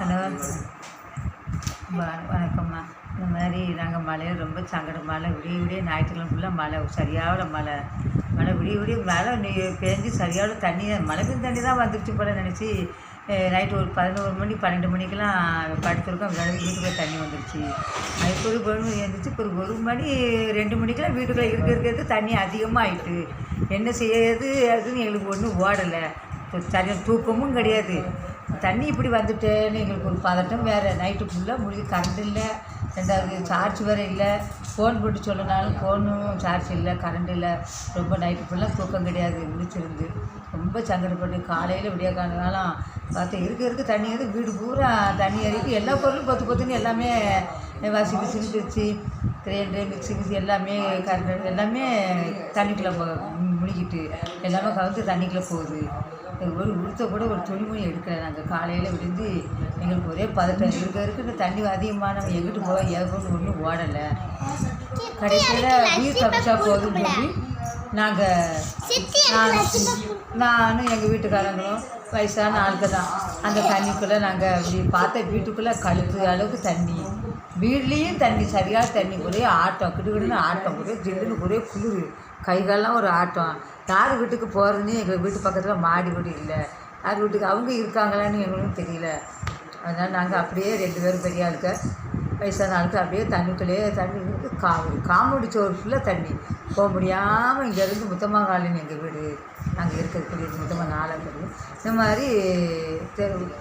Hello வணக்கம்மா இந்த மாதிரி நாங்கள் மழையில் ரொம்ப சங்கடம். மழை விடிய விடிய ஞாயிற்றுக்கிழமை ஃபுல்லாக மழை. சரியான மழை. மழை விடிய விடிய மழை நீ பேஞ்சு சரியான தண்ணி. மழை பெய்யும் தண்ணி தான் வந்துடுச்சு போல நினச்சி நைட்டு ஒரு பதினோரு மணி பன்னெண்டு மணிக்கெல்லாம் படுத்துருக்கோம். விளையாடி வீட்டுக்குள்ளே தண்ணி வந்துடுச்சு அதுக்கு ஒரு பொண்ணு எழுந்துச்சு இப்போ ஒரு ஒரு மணி ரெண்டு மணிக்கெல்லாம் வீட்டுக்குள்ளே இருக்க இருக்கிறது தண்ணி அதிகமாக ஆயிட்டு என்ன செய்யறது? அதுன்னு எங்களுக்கு ஒன்றும் ஓடலை. சரியான தூக்கமும் கிடையாது. தண்ணி இப்படி வந்துட்டேன்னு எங்களுக்கு ஒரு பதட்டம் வேறு. நைட்டு ஃபுல்லாக முழுகி கரண்ட் இல்லை. ரெண்டாவது சார்ஜ் வேறு இல்லை. ஃபோன் போட்டு சொல்லனாலும் ஃபோனும் சார்ஜ் இல்லை கரண்ட் இல்லை. ரொம்ப நைட்டு ஃபுல்லாக தூக்கம் கிடையாது முடிச்சிருந்து ரொம்ப சங்கடப்பட்டு காலையில் விடிய காலனாலும் பார்த்தா இருக்க இருக்க தண்ணி வந்து வீடு பூரா தண்ணி ஏறிட்டு எல்லா பொருளும் பொத்து பொத்துன்னு எல்லாமே வாஷிங் மிஷின் பிரிச்சு கிரைண்டர் மிக்ஸி மிக்சி எல்லாமே கரண்ட் எல்லாமே தண்ணிக்குள்ளே போ முழுகிட்டு எல்லாமே கலந்து தண்ணிக்குள்ளே போகுது. ஒரு உளுத்த கூட ஒரு துணிமணி எடுக்கலை. நாங்கள் காலையில் விழுந்து எங்களுக்கு ஒரே பதட்டம். இருக்க இருக்க இந்த தண்ணி அதிகமான எங்கிட்டு போய் ஏகப்பட்டு ஒன்றும் ஓடலை. கடைசியில் வீர் தப்பிச்சா போதும் சொல்லி நாங்கள் நானும் எங்கள் வீட்டுக்காரங்களும் வயசான ஆளுக்கு தான். அந்த தண்ணிக்குள்ளே நாங்கள் அப்படி பார்த்த வீட்டுக்குள்ளே கழுத்து அளவுக்கு தண்ணி. வீட்லேயும் தண்ணி சரியாக தண்ணி ஒரே ஆட்டம் கிடுகிடுன்னு ஆட்டம் ஒரே ஜில்லுன்னு ஒரே குளிர். கைகாலெலாம் ஒரு ஆட்டம். யார் வீட்டுக்கு போகிறதுன்னு எங்கள் வீட்டு பக்கத்தில் மாடி வீடு இல்லை. யார் வீட்டுக்கு அவங்க இருக்காங்களான்னு எங்களுக்கும் தெரியல. அதனால் நாங்கள் அப்படியே ரெண்டு பேரும் பெரிய ஆளுக்க வயசான ஆளுக்கு அப்படியே தண்ணிக்குள்ளேயே தண்ணி கா காமெடி சோறு ஃபுல்லாக தண்ணி. போக முடியாமல் இங்கேருந்து முத்தமாக காலனி எங்கள் வீடு நாங்கள் இருக்கிறதுக்குள்ளே முத்தமாக நாளாங்கிறது இந்த மாதிரி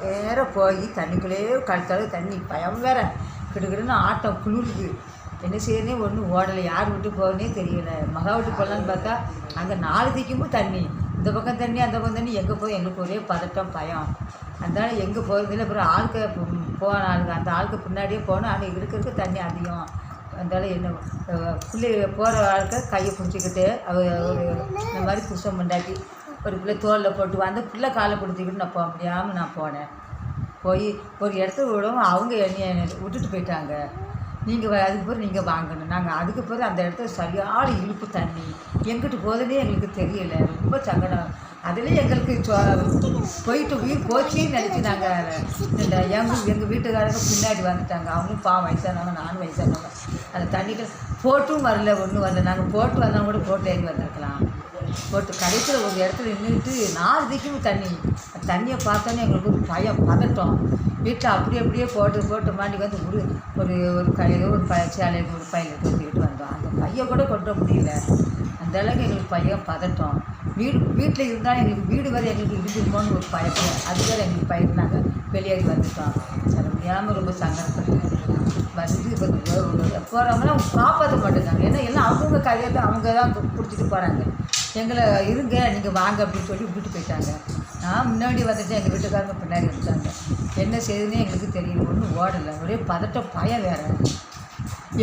நேராக போய் தண்ணிக்குள்ளேயே கழுத்தாலும் தண்ணி பயம் வேற. கிடுக்கிடுன்னு ஆட்டம் குளிருது. என்ன செய்யறனே ஒன்றும் ஓடலை. யார் விட்டு போகனே தெரியல. மகா விட்டு போகலான்னு பார்த்தா அங்கே நாலு திக்கும்போது தண்ணி. இந்த பக்கம் தண்ணி அந்த பக்கம் தண்ணி எங்கே போய் எங்களுக்கு ஒரே பதட்டம் பயம். அதனால எங்கே போகிறதில்ல அப்புறம் ஆளுக்கு போன ஆளுக்கு அந்த ஆளுக்கு பின்னாடியே போனால் அங்கே இருக்கிறதுக்கு தண்ணி அதிகம். அதனால என்ன பிள்ளை போகிற ஆளுக்கு கையை பிடிச்சிக்கிட்டு அவ ஒரு இந்த மாதிரி குஷம் உண்டாக்கி ஒரு பிள்ளை தோலில் போட்டு அந்த பிள்ளை காலை பிடிச்சிக்கிட்டு நான் போக முடியாமல் நான் போனேன். போய் ஒரு இடத்துல விடவும் அவங்க என்னை விட்டுட்டு போயிட்டாங்க. நீங்கள் அதுக்கு பிறகு நீங்கள் வாங்கணும். நாங்கள் அதுக்கு பிறகு அந்த இடத்துல சரியான இழுப்பு தண்ணி எங்கிட்டு போகுதுன்னே எங்களுக்கு தெரியலை. ரொம்ப சங்கடம். அதுலேயே எங்களுக்கு போயிட்டு உயிர் போச்சேன்னு நினச்சி நாங்கள் இந்த எங்கள் எங்கள் வீட்டுக்காரங்க பின்னாடி வந்துட்டாங்க. அவங்களும் பாவம் வயசானவங்க நானும் வயசானவங்க. அந்த தண்ணிக்கு போட்டும் வரல ஒன்றும் வரல. நாங்கள் போட்டு வந்தால் கூட போட்டு ஏறி வந்திருக்கலாம். போட்டு கடைசியில் ஒரு இடத்துல நின்றுட்டு நாலு திக்குமே தண்ணி. அந்த தண்ணியை பார்த்தோன்னே எங்களுக்கு ஒரு பயம் பதட்டம். வீட்டில் அப்படியே அப்படியே போட்டு போட்டு மாட்டி வந்து ஒரு ஒரு ஒரு கையில் ஒரு ப சேலையில் ஒரு பையில் தூக்கிட்டு வந்தோம். அந்த பையை கூட கொட்ட முடியல. அந்த அளவுக்கு எங்களுக்கு பையன் பதட்டம். வீடு வீட்டில் இருந்தாலும் எங்களுக்கு வீடு வரை எங்களுக்கு இருந்துருமோன்னு ஒரு பயம் அது வேறு எங்களுக்கு பயிர் நாங்கள் வெளியேறி வந்துட்டோம். அது முடியாமல் ரொம்ப சங்கடப்பட்டு வந்து இப்போ போகிறவங்களாம் காப்பாற்ற மாட்டேங்கிறாங்க. ஏன்னா எல்லாம் அவங்கவுங்க கையை அவங்க தான் பிடிச்சிட்டு போகிறாங்க எங்களை இருங்க நீங்கள் வாங்க அப்படின்னு சொல்லி விட்டுட்டு போயிட்டாங்க. நான் முன்னாடி வந்துட்டு எங்கள் வீட்டுக்காரங்க பின்னாடி வந்துட்டாங்க. என்ன செய்யுதுன்னு எங்களுக்கு தெரியல ஒன்றும் ஓடலை. ஒரே பதட்டம் பயம் வேறு.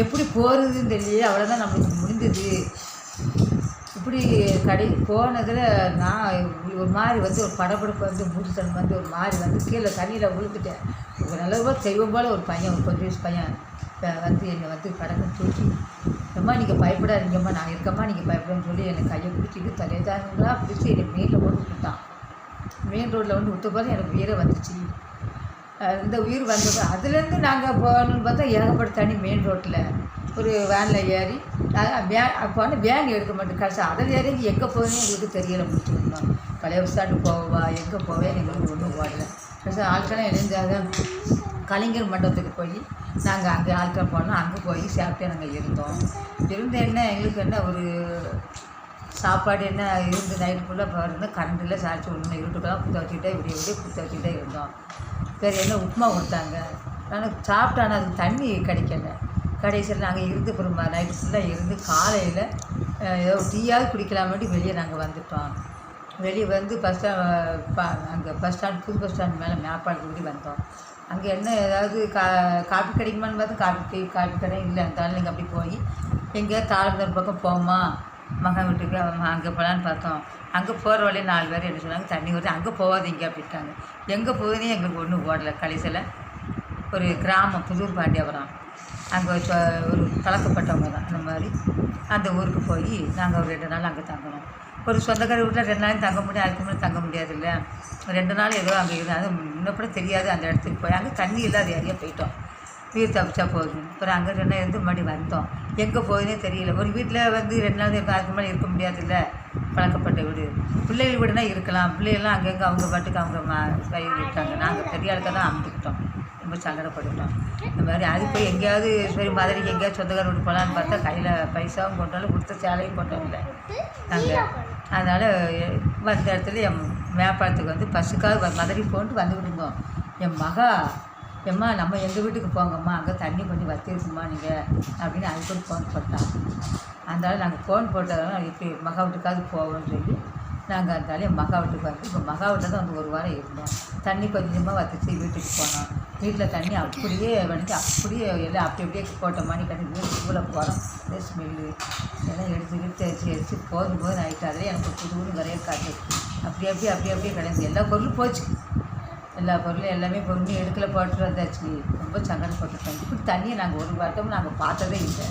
எப்படி போகிறதுன்னு தெரியல அவ்வளோதான் நம்மளுக்கு முடிந்தது இப்படி கடை போனதில் நான் ஒரு மாதிரி வந்து ஒரு படபடப்பு வந்து மூச்சுத்தன் வந்து ஒரு மாதிரி வந்து கீழே தண்ணியில் விழுந்துட்டேன். ஒரு நல்லதாக தெய்வம் போல் ஒரு பையன் ஒரு கொஞ்சம் வயசு பையன் வந்து என்னை வந்து கடக்குன்னு தூக்கி அம்மா நீங்கள் பயப்படாதீங்கம்மா. நான் இருக்கம்மா நீங்கள் பயப்படன்னு சொல்லி எனக்கு கையை பிடிச்சிட்டு தலைதாங்களா பிடிச்சி என்னை மெயினில் போட்டு விட்டான். மெயின் ரோட்டில் வந்து விட்ட போது எனக்கு உயிரை வந்துச்சு. இந்த உயிர் வந்தது. அதுலேருந்து நாங்கள் போகணும்னு பார்த்தா ஏகப்பட்ட தண்ணி மெயின் ரோட்டில் ஒரு வேனில் ஏறி அதான் வேன் அப்போ வந்து வேன் எடுக்க மாட்டேன். கடைசி அதில் ஏறி எங்கே போகிறேன்னு எங்களுக்கு தெரியலை முடிச்சுருந்தோம் பழைய ஸ்டாண்டு போவா எங்கே போவேன் எங்களுக்கு ஒன்றும் போடல கடைசி ஆட்கள்லாம் இணைஞ்சாதான் கலைஞர் மண்டபத்துக்கு போய் நாங்கள் அங்கே ஆட்கள் போனோம். அங்கே போய் சாப்பிட்டு நாங்கள் இருந்தோம். இருந்து என்ன எங்களுக்கு என்ன ஒரு சாப்பாடு என்ன இருந்து நைட்டு ஃபுல்லாக இருந்தால் கரண்டில் சாய்ச்சி விடணும் இருட்டுக்கெல்லாம் குத்த வச்சுக்கிட்டே விடிய விடிய குத்த வச்சுக்கிட்டே இருந்தோம். சரி என்ன உப்புமா கொடுத்தாங்க. ஆனால் சாப்பிட்டானா அதுக்கு தண்ணி கிடைக்கல. கடைசியில் நாங்கள் இருந்து அப்புறம் நைட்டு ஃபுல்லாக இருந்து காலையில் ஏதோ டீயாவது குடிக்கலாமட்டி வெளியே நாங்கள் வந்துட்டோம். வெளியே வந்து பஸ் ஸ்டாண்ட் அங்கே பஸ் ஸ்டாண்ட் புது பஸ் ஸ்டாண்ட் மேலே மேப்பாடு கூடி வந்தோம். அங்கே என்ன ஏதாவது கா காப்பி கிடைக்குமான்னு பார்த்தா காப்பி காப்பி கடை இல்லை அந்த நீங்கள் அப்படி போய் எங்கேயாவது தாழ்ந்தர் பக்கம் போமா மகன் வீட்டுக்கு அங்கே போகலான்னு பார்த்தோம். அங்கே போகிற வழியே நாலு பேர் என்ன சொன்னாங்க தண்ணி வருது அங்கே போகாதீங்க அப்படின்ட்டாங்க. எங்கே போகுதுன்னே எங்களுக்கு ஒன்றும் ஓடலை கடைசியில் ஒரு கிராமம் புதூர் பாண்டியபுரம். அங்கே ஒரு ஒரு பழக்கப்பட்டவங்க தான் அந்த மாதிரி. அந்த ஊருக்கு போய் நாங்கள் ஒரு ரெண்டு நாள் அங்கே தங்கினோம். ஒரு சொந்தக்கார வீட்டில் ரெண்டு நாளைக்கு தங்க முடியும் அதுக்கு முன்னாடி தங்க முடியாது இல்லை ரெண்டு நாள் ஏதோ அங்கே இருந்தால் அது முன்னப்பட தெரியாது அந்த இடத்துக்கு போய். அங்கே தண்ணி இல்லாத ஏரியா போயிட்டோம். உயிர் தப்பிச்சா போதும். அப்புறம் அங்கே ரெண்டு நாள் இருந்து மறுபடி வந்தோம். எங்கே போகுதுன்னே தெரியல. ஒரு வீட்டில் வந்து ரெண்டு நாள் இருக்கும் அதுக்கு மேலே இருக்க முடியாதுல்ல? பழக்கப்பட்ட வீடு. பிள்ளைகள் வீடுனா இருக்கலாம். பிள்ளைகள்லாம் அங்கங்கே அவங்க பாட்டுக்கு அவங்க மா பயிர் இருக்காங்க. நாங்கள் பெரிய ஆளுக்காக தான் அமைந்துக்கிட்டோம் ரொம்ப சங்கடப்பட்டுட்டோம். இந்த மாதிரி அது போய் எங்கேயாவது சரி மதுரைக்கு எங்கேயாவது சொந்தக்கார வீட்டு போகலான்னு பார்த்தா கையில் பைசாவும் கொண்டாலும் கொடுத்த சேலையும் கொண்டு இல்லை நாங்கள் அதனால் வந்த இடத்துல என் வியாபாரத்துக்கு வந்து பஸ்ஸுக்காக வ- மதுரை போன்ட்டு வந்து இருந்தோம் என் மகா எம்மா நம்ம எங்கள் வீட்டுக்கு போங்கம்மா அங்கே தண்ணி கொஞ்சம் வத்திருக்குமா நீங்கள் அப்படின்னு அதுக்கு ஃபோன் போட்டான். அதனால் நாங்கள் ஃபோன் போட்டதால இப்படி மகா வீட்டுக்காவது போவோம்னு சொல்லி நாங்கள் அதனால மகா வீட்டுக்கு வந்து இப்போ மகா வீட்டில் தான் வந்து ஒரு வாரம் இருந்தோம். தண்ணி கொஞ்சமாக வத்திச்சு வீட்டுக்கு போனோம். வீட்டில் தண்ணி அப்படியே வந்து அப்படியே எல்லாம் அப்படி அப்படியே போட்ட மாதிரி கட்டி வீட்டுக்குள்ளே போகிறோம் அதே ஸ்மெல்லு எல்லாம் எடுத்து எடுத்து அடிச்சு அடிச்சு போதும் போது ஆகிட்டு அதிலே எனக்கு புதுன்னு நிறைய காட்டு அப்படி அப்படியே அப்படியே அப்படியே கிடந்து. எல்லா பொருளும் போச்சு. எல்லா பொருளும் எல்லாமே பொருளும் எடுக்கல போட்டு வந்தாச்சு. ரொம்ப சங்கடப்பட்டுட்டோம் இப்படி தண்ணியை நாங்கள் ஒரு வாட்டம் நாங்கள் பார்த்ததே இல்லை.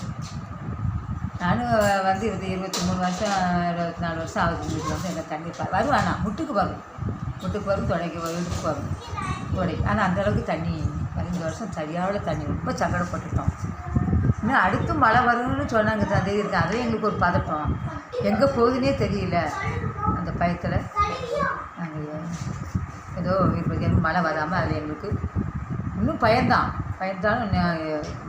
நானும் வந்து இருபது இருபத்தி மூணு வருஷம் இருபத்தி நாலு வருஷம் ஆகுது வீட்டில் வந்து என்ன தண்ணி பா வருவானா முட்டுக்கு வரும் முட்டுக்கு வரும் துடைக்கு வரும் வரும் துடை ஆனால் அந்தளவுக்கு தண்ணி பதினஞ்சு வருஷம் சரியாவில் தண்ணி ரொம்ப சங்கடப்பட்டுட்டோம். இன்னும் அடுத்து மழை வரும்னு சொன்னாங்க தந்தை இருக்கு அதே எங்களுக்கு ஒரு பதட்டம். எங்கே போகுதுன்னே தெரியல அந்த பயத்தில். நாங்கள் ஏதோ இப்போ மழை வராமல் அது எங்களுக்கு இன்னும் பயந்தான் பயந்தாலும்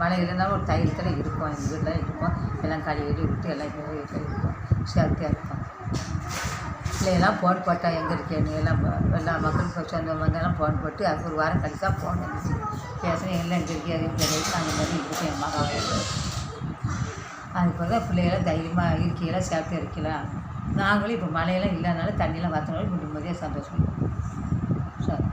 மழை இல்லைனாலும் ஒரு தைரியத்தில் இருக்கும். எங்கள் வீட்டில் இருக்கும். எல்லாம் கழுவி விட்டு எல்லாம் எங்கள் வீட்டில் இருக்கும். சேஃப்டியாக இருக்கும். பிள்ளையெல்லாம் ஃபோன் போட்டால் எங்கே இருக்கேன்னு எல்லாம் எல்லா மக்களுக்கு சொந்த வந்தாலும் ஃபோன் போட்டு அது ஒரு வாரம் கழிச்சா தான் ஃபோன் வந்துச்சு. பேசுகிறேன் எல்லாம் எங்கே இருக்கே? அது இந்த அந்த மாதிரி இருக்கும் என் மகா அதுக்கு தான் பிள்ளைகளாம் தைரியமாக இருக்கையெல்லாம் சேர்த்து இருக்கலாம் நாங்களும் இப்போ மழையெல்லாம் இல்லாதனால தண்ணியெல்லாம் வற்றனால இப்போ நிம்மதியாக சந்தோஷம் சார்.